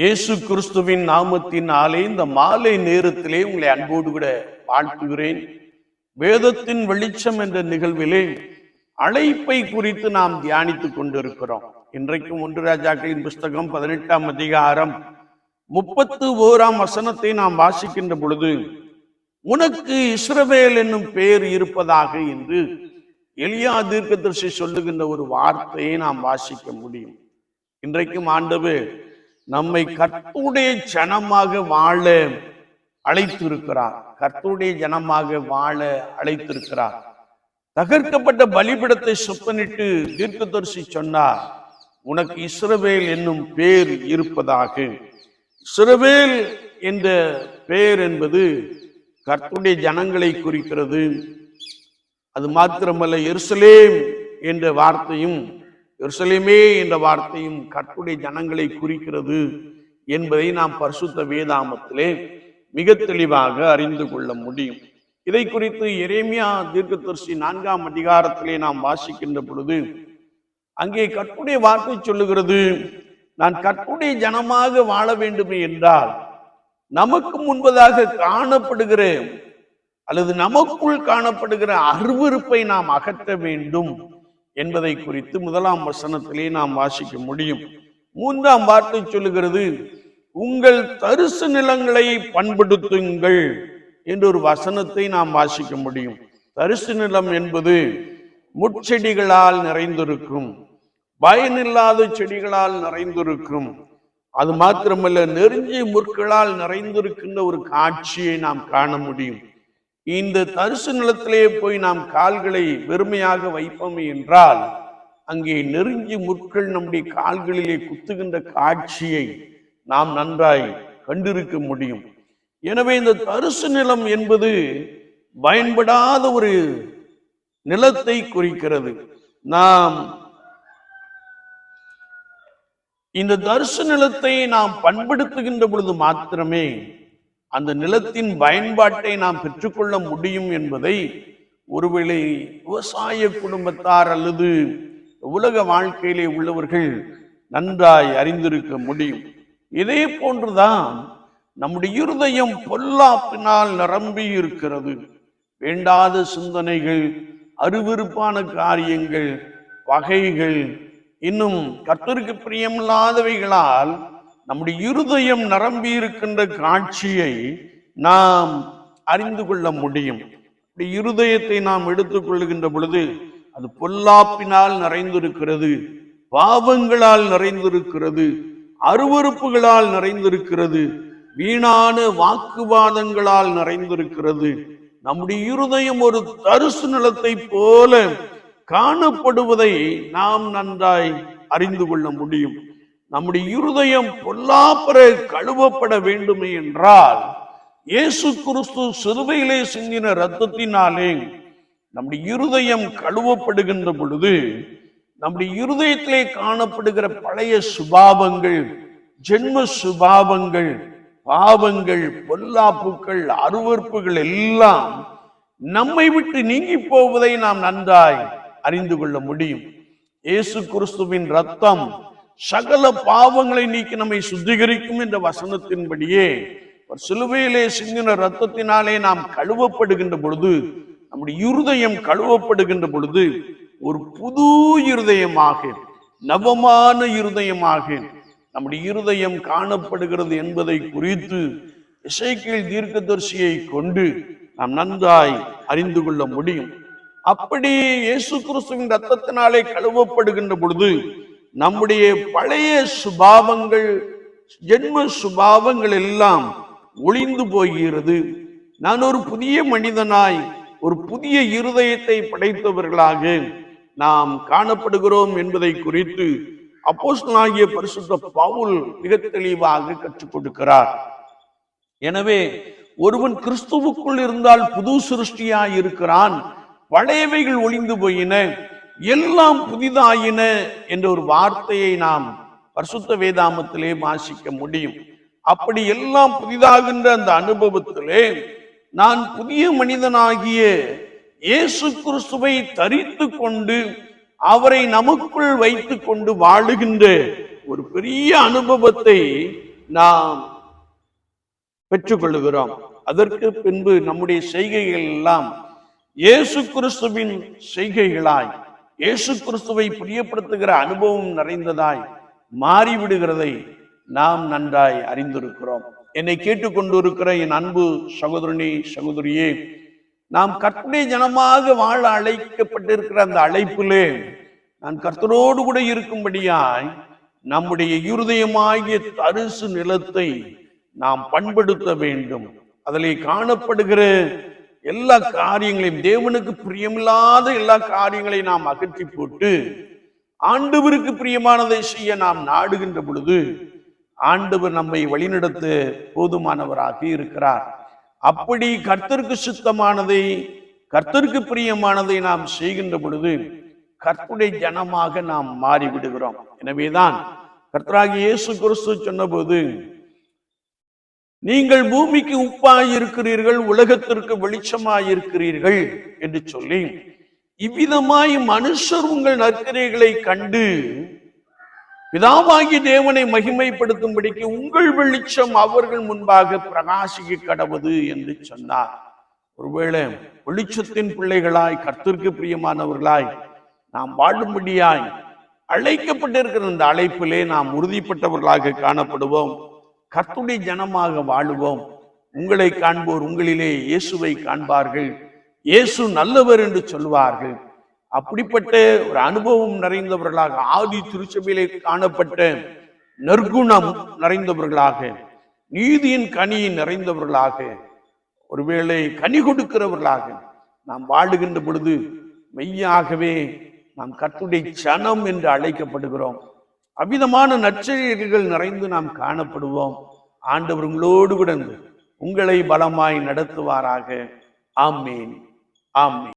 இயேசு கிறிஸ்துவின் நாமத்தினாலே இந்த மாலை நேரத்திலே உங்களை அன்போடு கூட வாழ்த்துகிறேன். வேதத்தின் வெளிச்சம் என்ற நிகழ்விலே அழைப்பை குறித்து நாம் தியானித்துக் கொண்டிருக்கிறோம். இன்றைக்கும் ஒன்று ராஜாக்களின் புஸ்தகம் பதினெட்டாம் அதிகாரம் முப்பத்து ஓராம் வசனத்தை நாம் வாசிக்கின்ற பொழுது உனக்கு இஸ்ரவேல் என்னும் பெயர் இருப்பதாக என்று எளியா தீர்க்கதரிசி சொல்லுகின்ற ஒரு வார்த்தையை நாம் வாசிக்க முடியும். இன்றைக்கும் ஆண்டவர் நம்மை கர்த்துடைய ஜனமாக வாழ அழைத்திருக்கிறார். கர்த்துடைய ஜனமாக வாழ அழைத்திருக்கிறார். தகர்க்கப்பட்ட பலிபிடத்தை சொப்பனிட்டு தீர்க்கதரிசி சொன்னார் உனக்கு இஸ்ரவேல் என்னும் பேர் இருப்பதாக. இஸ்ரவேல் என்ற பெயர் என்பது கர்த்துடைய ஜனங்களை குறிக்கிறது. அது மாத்திரமல்ல எருசலேம் என்ற வார்த்தையும் எருசலேமே என்ற வார்த்தையும் கற்புடைய ஜனங்களை குறிக்கிறது என்பதை நாம் பரிசுத்த வேதாமத்திலே மிக தெளிவாக அறிந்து கொள்ள முடியும். இதை குறித்து எரேமியா தீர்க்கதரிசி நான்காம் அதிகாரத்திலே நாம் வாசிக்கின்ற பொழுது அங்கே கற்புடைய வார்த்தை சொல்லுகிறது நான் கற்புடைய ஜனமாக வாழ வேண்டுமே என்றால் நமக்கு முன்பதாக காணப்படுகிற அல்லது நமக்குள் காணப்படுகிற அருவருப்பை நாம் அகற்ற வேண்டும். என்பதை குறித்து முதலாம் வசனத்திலே நாம் வாசிக்க முடியும். மூன்றாம் வார்த்தை சொல்லுகிறது உங்கள் தரிசு நிலங்களை பண்படுத்துங்கள் என்ற ஒரு வசனத்தை நாம் வாசிக்க முடியும். தரிசு நிலம் என்பது முட்செடிகளால் நிறைந்திருக்கும் பயனில்லாத செடிகளால் நிறைந்திருக்கும் அது மாத்திரமல்ல நெருங்கிய முற்களால் நிறைந்திருக்கின்ற ஒரு காட்சியை நாம் காண முடியும். இந்த தரிசு நிலத்திலே போய் நாம் கால்களை வெறுமையாக வைப்போம் என்றால் அங்கே நெருங்கி முற்கள் நம்முடைய கால்களிலே குத்துகின்ற காட்சியை நாம் நன்றாய் கண்டிருக்க முடியும். எனவே இந்த தரிசு நிலம் என்பது பயன்படாத ஒரு நிலத்தை குறிக்கிறது. நாம் இந்த தரிசு நிலத்தை நாம் பண்படுத்துகின்ற பொழுது மாத்திரமே அந்த நிலத்தின் பயன்பாட்டை நாம் பெற்றுக்கொள்ள முடியும் என்பதை ஒருவேளை விவசாய குடும்பத்தார் அல்லது உலக வாழ்க்கையிலே உள்ளவர்கள் நன்றாய் அறிந்திருக்க முடியும். இதே போன்றுதான் நம்முடைய இருதயம் பொல்லாப்பினால் நிரம்பி இருக்கிறது. வேண்டாத சிந்தனைகள் அருவிருப்பான காரியங்கள் பகைகள் இன்னும் கத்திற்கு பிரியமில்லாதவைகளால் நம்முடைய இருதயம் நிரம்பி இருக்கின்ற காட்சியை நாம் அறிந்து கொள்ள முடியும். இருதயத்தை நாம் எடுத்துக்கொள்கின்ற பொழுது அது பொல்லாப்பினால் நிறைந்திருக்கிறது பாவங்களால் நிறைந்திருக்கிறது அருவறுப்புகளால் நிறைந்திருக்கிறது வீணான வாக்குவாதங்களால் நிறைந்திருக்கிறது. நம்முடைய இருதயம் ஒரு தரிசு நிலத்தை போல காணப்படுவதை நாம் நன்றாய் அறிந்து கொள்ள முடியும். நம்முடைய இருதயம் பொல்லாப்பர கழுவப்பட வேண்டுமே என்றால் இயேசு கிறிஸ்து சிறுவையிலே சிந்தின ரத்தத்தினாலே நம்முடைய இருதயம் கழுவப்படுகின்ற பொழுது நம்முடைய இருதயத்திலே காணப்படுகிற பழைய சுபாவங்கள் ஜென்ம சுபாவங்கள் பாவங்கள் பொல்லாப்புக்கள் அருவறுப்புகள் எல்லாம் நம்மை விட்டு நீங்கி போவதை நாம் நன்றாய் அறிந்து கொள்ள முடியும். இயேசு கிறிஸ்துவின் ரத்தம் சகல பாவங்களை நீக்கி நம்மை சுத்திகரிக்கும் என்ற வசனத்தின்படியே ஒரு சிலுவையிலே சிந்தின ரத்தத்தினாலே நாம் கழுவப்படுகின்ற பொழுது நம்முடைய இருதயம் கழுவப்படுகின்ற பொழுது ஒரு புது இருதயமாக நவமான இருதயமாக நம்முடைய இருதயம் காணப்படுகிறது என்பதை குறித்து இசைக்கீழ் தீர்க்கதரிசியை கொண்டு நாம் நன்றாய் அறிந்து கொள்ள முடியும். அப்படி இயேசு கிறிஸ்துவின் ரத்தத்தினாலே கழுவப்படுகின்ற பொழுது நம்முடைய பழைய சுபாவங்கள் ஜென்ம சுபாவங்கள் எல்லாம் ஒளிந்து போகிறது. நான் ஒரு புதிய மனிதனாய் ஒரு புதிய இருதயத்தை படைத்தவர்களாக நாம் காணப்படுகிறோம் என்பதை குறித்து அப்போஸ்தலாகிய பரிசுத்த பவுல் மிக தெளிவாக கற்றுக் கொடுக்கிறார். எனவே ஒருவன் கிறிஸ்துவுக்குள் இருந்தால் புது சிருஷ்டியாய் இருக்கிறான் பழையவைகள் ஒளிந்து போயின எல்லாம் புதிதாயின என்ற ஒரு வார்த்தையை நாம் பரிசுத்த வேதாமத்திலே வாசிக்க முடியும். அப்படி எல்லாம் புதிதாகின்ற அந்த அனுபவத்திலே நான் புதிய மனிதனாகிய இயேசு கிறிஸ்துவை தரித்து கொண்டு அவரை நமக்குள் வைத்து கொண்டு வாழுகின்ற ஒரு பெரிய அனுபவத்தை நாம் பெற்றுக்கொள்கிறோம். அதற்கு பின்பு நம்முடைய செய்கைகள் எல்லாம் இயேசு கிறிஸ்துவின் செய்கைகளாய் இயேசு கிறிஸ்துவை பிரியப்படுத்துகிற அனுபவம் நிறைந்ததாய் மாறிவிடுகிறதை நாம் நன்றாய் அறிந்திருக்கிறோம். என்னை கேட்டுக்கொண்டிருக்கிற என் அன்பு சகோதரனே சகோதரியே நாம் கற்பனை ஜனமாக வாழ அழைக்கப்பட்டிருக்கிற அந்த அழைப்பிலே நான் கர்த்தரோடு கூட இருக்கும்படியாய் நம்முடைய இருதயமாகிய தரிசு நிலத்தை நாம் பண்படுத்த வேண்டும். அதிலே காணப்படுகிற எல்லா காரியங்களையும் தேவனுக்கு பிரியமில்லாத எல்லா காரியங்களையும் நாம் அகற்றி போட்டு ஆண்டவருக்கு பிரியமானதை செய்ய நாம் நாடுகின்ற பொழுது ஆண்டவர் நம்மை வழிநடத்த போதுமானவராக இருக்கிறார். அப்படி கர்த்தருக்கு சுத்தமானதை கர்த்தருக்கு பிரியமானதை நாம் செய்கின்ற பொழுது கர்த்தருடைய ஜனமாக நாம் மாறிவிடுகிறோம். எனவேதான் கர்த்தராகி இயேசு கிறிஸ்து சொன்னபோது நீங்கள் பூமிக்கு உப்பாய் இருக்கிறீர்கள் உலகத்திற்கு வெளிச்சமாய் இருக்கிறீர்கள் என்று சொல்லி இவ்விதமாய் மனுஷர் உங்கள் நற்கிரைகளை கண்டு பிதாவாகி தேவனை மகிமைப்படுத்தும்படிக்கு உங்கள் வெளிச்சம் அவர்கள் முன்பாக பிரகாசிக்க கடவுது என்று சொன்னார். ஒருவேளை வெளிச்சத்தின் பிள்ளைகளாய் கர்த்தருக்கு பிரியமானவர்களாய் நாம் வாழும்படியாய் அழைக்கப்பட்டிருக்கிற இந்த அழைப்பிலே நாம் உறுதிப்பட்டவர்களாக காணப்படுவோம். கர்த்துடைய ஜனமாக வாழுவோம். உங்களை காண்போர் உங்களிலே இயேசுவை காண்பார்கள். இயேசு நல்லவர் என்று சொல்வார்கள். அப்படிப்பட்ட ஒரு அனுபவம் நிறைந்தவர்களாக ஆதி திருச்சபையிலே காணப்பட்ட நற்குணம் நிறைந்தவர்களாக நீதியின் கனி நிறைந்தவர்களாக ஒருவேளை கனி கொடுக்கிறவர்களாக நாம் வாழுகின்ற பொழுது மெய்யாகவே நாம் கர்த்துடைய சனம் என்று அழைக்கப்படுகிறோம். அவ்விதமான நற்செயல்கள் நிறைந்து நாம் காணப்படுவோம். ஆண்டவர் உங்களோடு கூட உங்களை பலமாய் நடத்துவாராக. ஆமேன். ஆமேன்.